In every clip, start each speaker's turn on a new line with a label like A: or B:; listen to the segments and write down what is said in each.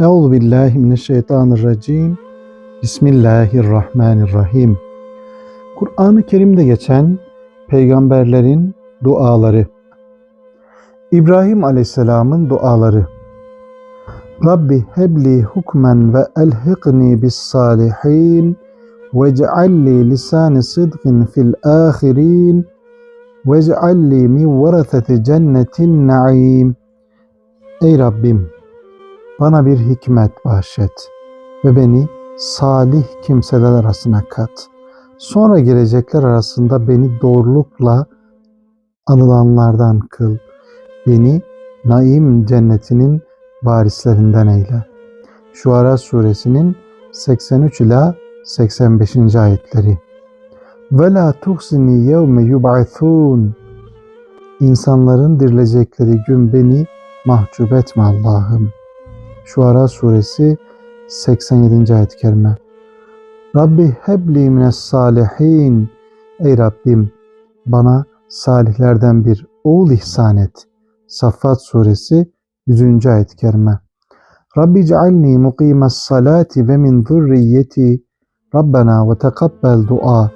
A: Euzu billahi mineşşeytanirracim. Bismillahirrahmanirrahim. Kur'an-ı Kerim'de geçen peygamberlerin duaları. İbrahim Aleyhisselam'ın duaları. Rabbi hebli hukmen ve elhiqni bis salihin ve cealli lisani sıdkın fil ahirin ve cealli min verathati cennetin naim. Ey Rabbim bana bir hikmet bahşet ve beni salih kimseler arasına kat. Sonra gelecekler arasında beni doğrulukla anılanlardan kıl. Beni naim cennetinin varislerinden eyle. Şuara suresinin 83 ila 85. ayetleri. Ve la tuhsini yevme yub'athun. İnsanların dirilecekleri gün beni mahcup etme Allah'ım. Şuara suresi 87. ayet-i kerime. Rabbi hebli mines salihin. Ey Rabbim bana salihlerden bir oğul ihsan et. Saffat suresi 100. ayet-i kerime. Rabbi cealni mukimes salati ve min zürriyeti. Rabbena ve tekabbel dua.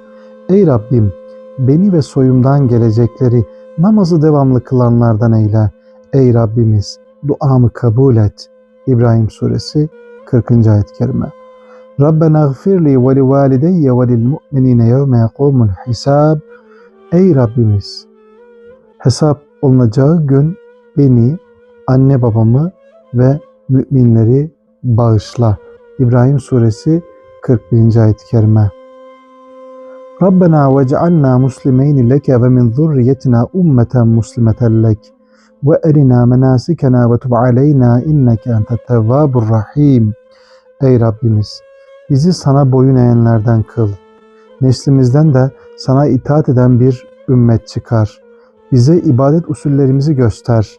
A: Ey Rabbim beni ve soyumdan gelecekleri namazı devamlı kılanlardan eyle. Ey Rabbimiz duamı kabul et. İbrahim suresi 40. ayet-i kerime. Rabbena gfirli ve li valideyye ve lil mu'minine yevme yekumul hisab. Ey Rabbimiz hesap olunacağı gün beni, anne babamı ve müminleri bağışla. İbrahim suresi 41. ayet-i kerime. Rabbena ve cealna muslimeyni leke ve min zurriyetina ummeten muslimeten lek menasikena ve tub aleyna inneke entet tevvabur rahim. Ey Rabbimiz bizi sana boyun eğenlerden kıl. Neslimizden de sana itaat eden bir ümmet çıkar. Bize ibadet usullerimizi göster.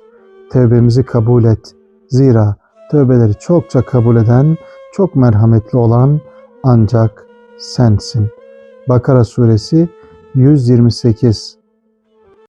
A: Tevbemizi kabul et. Zira tövbeleri çokça kabul eden, çok merhametli olan ancak sensin. Bakara suresi 128